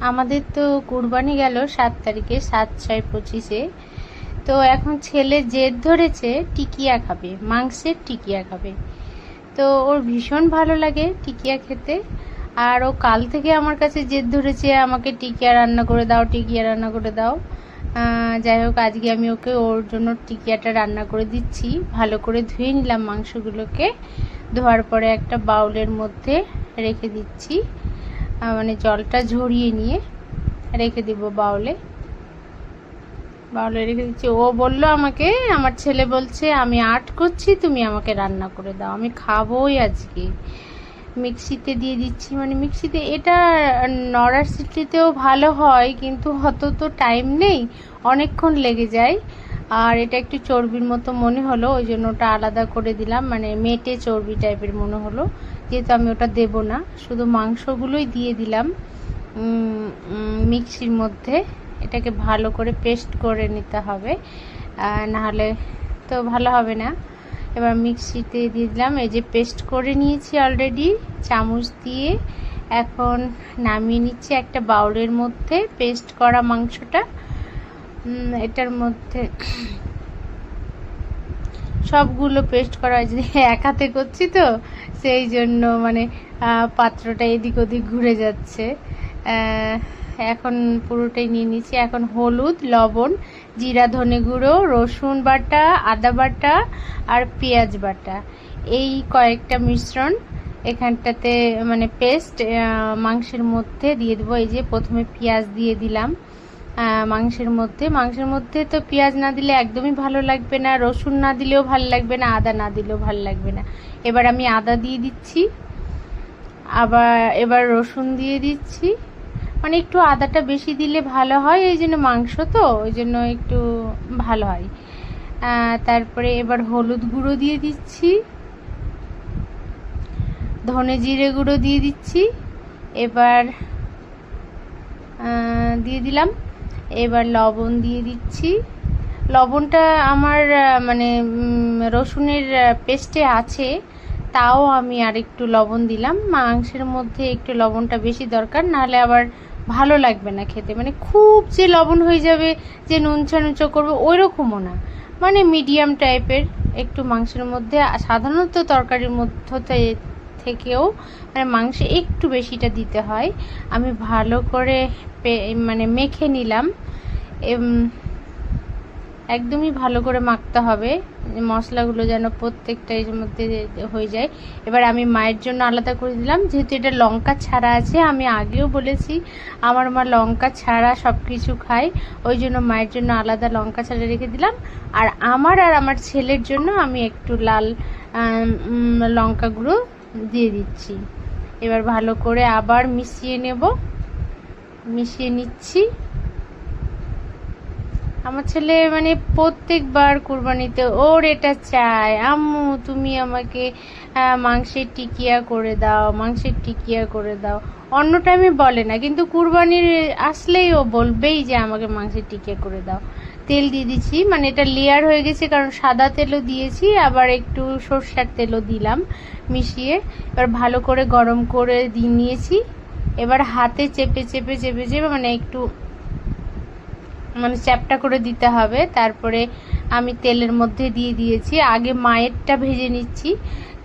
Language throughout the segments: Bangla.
আমাদের তো কুরবানি গেল সাত তারিখে, সাত, ছয়, পঁচিশে। তো এখন ছেলে জেদ ধরেছে টিকিয়া খাবে, মাংসের টিকিয়া খাবে। তো ওর ভীষণ ভালো লাগে টিকিয়া খেতে। আর ও কাল থেকে আমার কাছে জেদ ধরেছে, আমাকে টিকিয়া রান্না করে দাও, টিকিয়া রান্না করে দাও। যাই হোক, আজকে আমি ওকে ওর জন্য টিকিয়াটা রান্না করে দিচ্ছি। ভালো করে ধুয়ে নিলাম মাংসগুলোকে। ধোয়ার পরে একটা বাউলের মধ্যে রেখে দিচ্ছি। মানে জলটা ঝরিয়ে নিয়ে রেখে দিব বাউলে। বাউলে রেখে দিচ্ছি। ও বলল আমাকে, আমার ছেলে বলছে, আমি আর্ট করছি, তুমি আমাকে রান্না করে দাও। আমি খাবোই আজকে। মিক্সিতে দিয়ে দিচ্ছি। মানে মিক্সিতে, এটা নড়ার সিটিতেও ভালো হয়, কিন্তু হত তো টাইম নেই, অনেকক্ষণ লেগে যায়। আর এটা একটু চর্বির মতো মনে হলো, ওই জন্য ওটা আলাদা করে দিলাম। মানে মেটে চর্বি টাইপের মনে হলো। যেহেতু আমি ওটা দেব না, শুধু মাংসগুলোই দিয়ে দিলাম মিক্সির মধ্যে। এটাকে ভালো করে পেস্ট করে নিতে হবে নাহলে তো ভালো হবে না। এবার মিক্সিতে দিয়ে দিলাম, এই যে পেস্ট করে নিয়েছি অলরেডি চামচ দিয়ে। এখন নামিয়ে নিচ্ছি একটা বাউলের মধ্যে পেস্ট করা মাংসটা। এটার মধ্যে সবগুলো পেস্ট করা হয়েছে। এক হাতে করছি তো, সেই জন্য মানে পাত্রটা এদিক ওদিক ঘুরে যাচ্ছে। এখন পুরোটাই নিয়ে নিচ্ছি। এখন হলুদ, লবণ, জিরা, ধনে গুঁড়ো, রসুন বাটা, আদা বাটা আর পেঁয়াজ বাটা। এই কয়েকটা মিশ্রণ এখানটাতে মানে পেস্ট মাংসের মধ্যে দিয়ে দেবো। এই যে প্রথমে পেঁয়াজ দিয়ে দিলাম। মাংসের মধ্যে। মাংসের মধ্যে তো পেঁয়াজ না দিলে একদমই ভালো লাগবে না, রসুন না দিলেও ভালো লাগবে না, আদা না দিলেও ভালো লাগবে না। এবার আমি আদা দিয়ে দিচ্ছি। আবার এবার রসুন দিয়ে দিচ্ছি। মানে একটু আদাটা বেশি দিলে ভালো হয়, এই জন্য মাংস তো, ওই জন্য একটু ভালো হয়। তারপরে এবার হলুদ গুঁড়ো দিয়ে দিচ্ছি। ধনে জিরে গুঁড়ো দিয়ে দিচ্ছি। এবার দিয়ে দিলাম। এবার লবণ দিয়ে দিচ্ছি। লবণটা আমার মানে রসুনের পেস্টে আছে, তাও আমি আর একটু লবণ দিলাম। মাংসের মধ্যে একটু লবণটা বেশি দরকার, নাহলে আবার ভালো লাগবে না খেতে। মানে খুব যে লবণ হয়ে যাবে, যে নুনচা নুচো করব ওই রকমও না। মানে মিডিয়াম টাইপের, একটু মাংসের মধ্যে, সাধারণত তরকারির মধ্যে থেকেও মানে মাংসে একটু বেশিটা দিতে হয়। আমি ভালো করে মানে মেখে নিলাম। একদমই ভালো করে মাখতে হবে। মশলাগুলো যেন প্রত্যেকটা এর মধ্যে হয়ে যায়। এবার আমি মায়ের জন্য আলাদা করে দিলাম। যেহেতু এটা লঙ্কা ছাড়া আছে, আমি আগেও বলেছি, আমার মা লঙ্কা ছাড়া সব কিছু খায়। ওই জন্য মায়ের জন্য আলাদা লঙ্কা ছাড়া রেখে দিলাম। আর আমার আর আমার ছেলের জন্য আমি একটু লাল লঙ্কা গুঁড়ো দিয়ে দিচ্ছি। এবার ভালো করে আবার মিশিয়ে নেব। মিশিয়ে নিচ্ছি। আমার ছেলে মানে প্রত্যেকবার কুরবানিতে, ওর এটা চায় আম্মু তুমি আমাকে মাংসের টিকিয়া করে দাও, মাংসের টিকিয়া করে দাও। অন্য টাইমে বলে না, কিন্তু কুরবানির আসলেই ও বলবেই যে আমাকে মাংসের টিকিয়া করে দাও। তেল দিয়ে দিচ্ছি। মানে এটা লেয়ার হয়ে গেছে, কারণ সাদা তেলও দিয়েছি, আবার একটু সর্ষার তেলও দিলাম মিশিয়ে। এবার ভালো করে গরম করে দিয়ে নিয়েছি। এবার হাতে চেপে চেপে চেপে চেপে মানে একটু মানে চ্যাপটা করে দিতে হবে। তারপরে আমি তেলের মধ্যে দিয়ে দিয়েছি। আগে মায়েরটা ভেজে নিচ্ছি।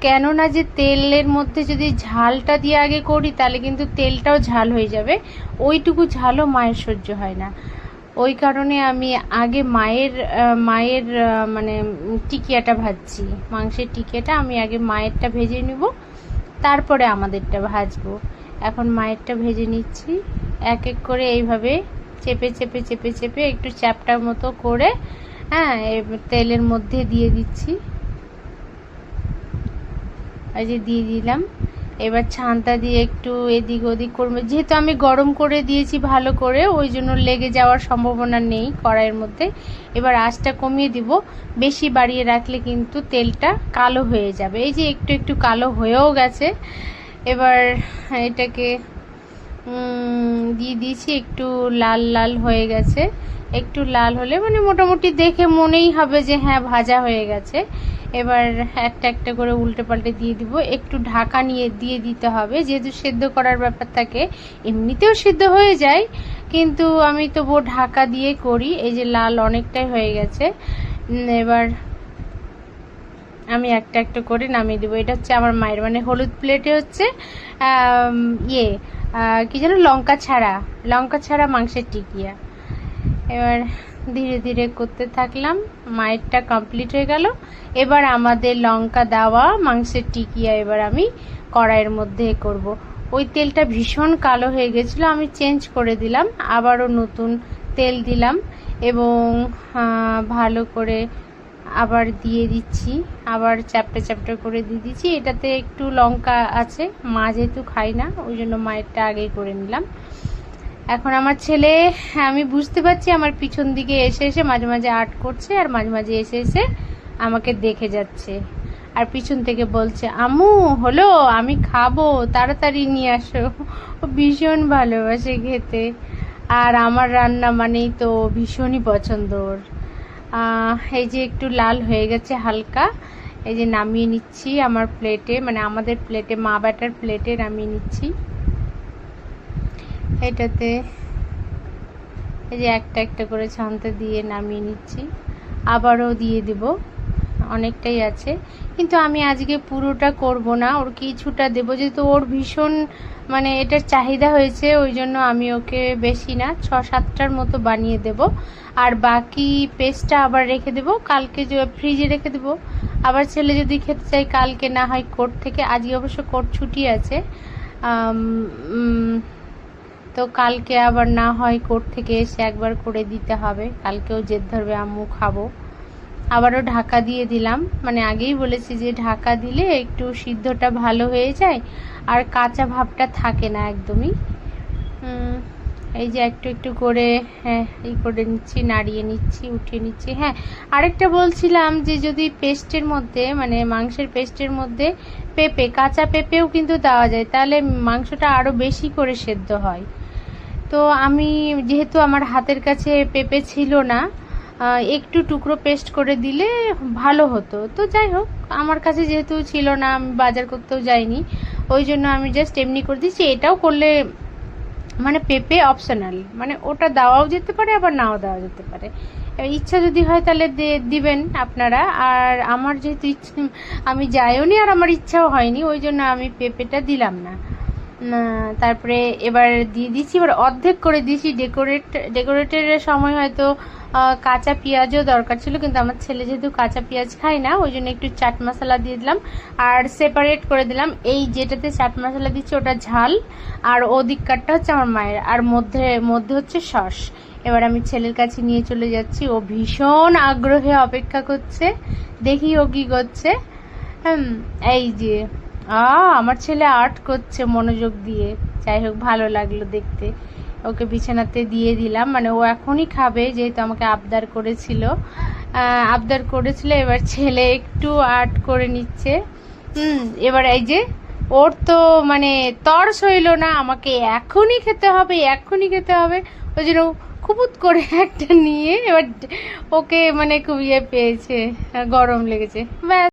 কেননা যে তেলের মধ্যে যদি ঝালটা দিয়ে আগে করি, তাহলে কিন্তু তেলটাও ঝাল হয়ে যাবে। ওইটুকু ঝালও মায়ের সহ্য হয় না। ওই কারণে আমি আগে মায়ের মায়ের মানে টিকিয়াটা ভাজছি। মাংসের টিকিয়াটা আমি আগে মায়েরটা ভেজে নিব, তারপরে আমাদেরটা ভাজবো। এখন মায়েরটা ভেজে নিচ্ছি। এক এক করে এইভাবে চেপে চেপে চেপে চেপে একটু চ্যাপটার মতো করে হ্যাঁ তেলের মধ্যে দিয়ে দিচ্ছি। এই যে দিয়ে দিলাম। এবার ছানটা দিয়ে একটু এদিক ওদিক করব। যেহেতু আমি গরম করে দিয়েছি ভালো করে, ওই জন্য লেগে যাওয়ার সম্ভাবনা নেই কড়াইয়ের মধ্যে। এবার আঁচটা কমিয়ে দিব। বেশি বাড়িয়ে রাখলে কিন্তু তেলটা কালো হয়ে যাবে। এই যে একটু একটু কালো হয়েও গেছে। এবার এটাকে দিয়ে দিয়েছি, একটু লাল লাল হয়ে গেছে। একটু লাল হলে মানে মোটামুটি দেখে মনেই হবে যে হ্যাঁ ভাজা হয়ে গেছে। এবার একটা একটা করে উল্টে পাল্টে দিয়ে দিব। একটু ঢাকা নিয়ে দিয়ে দিতে হবে। যেহেতু সেদ্ধ করার ব্যাপার থাকে, এমনিতেও সেদ্ধ হয়ে যায়। কিন্তু আমি তবুও ঢাকা দিয়ে করি। এই যে লাল অনেকটাই হয়ে গেছে। এবার আমি একটা একটা করে নামিয়ে দেবো। এটা হচ্ছে আমার মায়ের মানে হলুদ প্লেটে হচ্ছে ইয়ে কি যেন, লঙ্কা ছাড়া। লঙ্কা ছাড়া মাংসের টিকিয়া। এবার ধীরে ধীরে করতে থাকলাম। মায়েরটা কমপ্লিট হয়ে গেল। এবার আমাদের লঙ্কা দেওয়া, মাংসের টিকিয়া এবার আমি কড়াইয়ের মধ্যে করব। ওই তেলটা ভীষণ কালো হয়ে গেছিল, আমি চেঞ্জ করে দিলাম। আবারও নতুন তেল দিলাম এবং ভালো করে আবার দিয়ে দিচ্ছি। আবার চ্যাপটা চ্যাপটা করে দিয়ে দিচ্ছি। এটাতে একটু লঙ্কা আছে, মা যেহেতু খাই না, ওই জন্য মায়েরটা আগেই করে নিলাম। এখন আমার ছেলে, আমি বুঝতে পারছি আমার পিছন দিকে এসে এসে মাঝে মাঝে আর্ট করছে আর মাঝে মাঝে এসে এসে আমাকে দেখে যাচ্ছে। আর পিছন থেকে বলছে, আম্মু, হলো, আমি খাব, তাড়াতাড়ি নিয়ে আসো। ও ভীষণ ভালোবাসে খেতে। আর আমার রান্না মানেই তো ভীষণই পছন্দ ওর। এই যে একটু লাল হয়ে গেছে হালকা, এই যে নামিয়ে নিচ্ছি আমার প্লেটে মানে আমাদের প্লেটে মা ব্যাটার প্লেটে নামিয়ে নিচ্ছি। এটাতে এই যে একটা একটা করে ছানতে দিয়ে নামিয়ে নিচ্ছি। আবারও দিয়ে দিব। অনেকটাই আছে। কিন্তু আমি আজকে পুরোটা করব না, ওর কিছুটা দেবো। যেহেতু ওর ভীষণ মানে এটার চাহিদা হয়েছে, ওই জন্য আমি ওকে বেশি না ছ সাতটার মতো বানিয়ে দেব। আর বাকি পেস্টটা আবার রেখে দেব। কালকে ফ্রিজে রেখে দেব। আবার ছেলে যদি খেতে চাই কালকে না হয় কোর্ট থেকে। আজকে অবশ্য কোর্ট ছুটি আছে। তো কালকে আবার না হয় কোর্ট থেকে এসে একবার করে দিতে হবে। কালকেও জেদ ধরবে, আম্মু খাব। আবারও ঢাকা দিয়ে দিলাম। মানে আগেই বলেছি যে ঢাকা দিলে একটু সিদ্ধটা ভালো হয়ে যায়, আর কাঁচা ভাবটা থাকে না একদমই। এই যে একটু একটু করে হ্যাঁ এই করে নিচ্ছি, নাড়িয়ে নিচ্ছি, উঠিয়ে নিচ্ছি হ্যাঁ। আরেকটা বলছিলাম যে যদি পেস্টের মধ্যে মানে মাংসের পেস্টের মধ্যে পেঁপে, কাঁচা পেঁপেও কিন্তু দেওয়া যায়, তাহলে মাংসটা আরও বেশি করে সেদ্ধ হয়। তো আমি যেহেতু আমার হাতের কাছে পেঁপে ছিল না একটু টুকরো পেস্ট করে দিলে ভালো হতো। তো যাই হোক আমার কাছে যেহেতু ছিল না আমি বাজার করতেও যাইনি ওই জন্য আমি জাস্ট এমনি করে দিচ্ছি এটাও করলে মানে পেঁপে অপশনাল মানে ওটা দেওয়াও যেতে পারে আবার নাও দেওয়া যেতে পারে। ইচ্ছা যদি হয় তাহলে দিবেন আপনারা। আর আমার যেহেতু আমি যাইও নি আর আমার ইচ্ছাও হয়নি ওই জন্য আমি পেঁপেটা দিলাম না, তারপরে এবার দিয়ে দিচ্ছি, এবার অর্ধেক করে দিয়েছি। ডেকোরেট ডেকোরেটের সময় হয়তো কাঁচা পেঁয়াজও দরকার ছিল, কিন্তু আমার ছেলে যেহেতু কাঁচা পেঁয়াজ খায় না, ওই জন্য একটু চাট মশলা দিয়ে দিলাম। আর সেপারেট করে দিলাম, এই যেটাতে চাট মশলা দিচ্ছি ওটা ঝাল, আর ওদিককারটা হচ্ছে আমার মায়ের, আর মধ্যে মধ্যে হচ্ছে সস। এবার আমি ছেলের কাছে নিয়ে চলে যাচ্ছি, ও ভীষণ আগ্রহে অপেক্ষা করছে, দেখি ও কি করছে। এই যে। আ, আমার ছেলে আর্ট করছে মনোযোগ দিয়ে। যাই হোক, ভালো লাগল দেখতে। ওকে বিছানাতে দিয়ে দিলাম। মানে ও এখনই খাবে, যেহেতু আমাকে আবদার করেছিল। আবদার করেছিল, এবার ছেলে একটু আর্ট করে নিচ্ছে। হুম, এবার এই যে, ওর তো মানে তর্স হইল না, আমাকে এখনই খেতে হবে, এখনই খেতে হবে। ওই জন্য খুবুত করে একটা নিয়ে, এবার ওকে মানে খুব ইয়ে পেয়েছে, গরম লেগেছে। ব্যাস।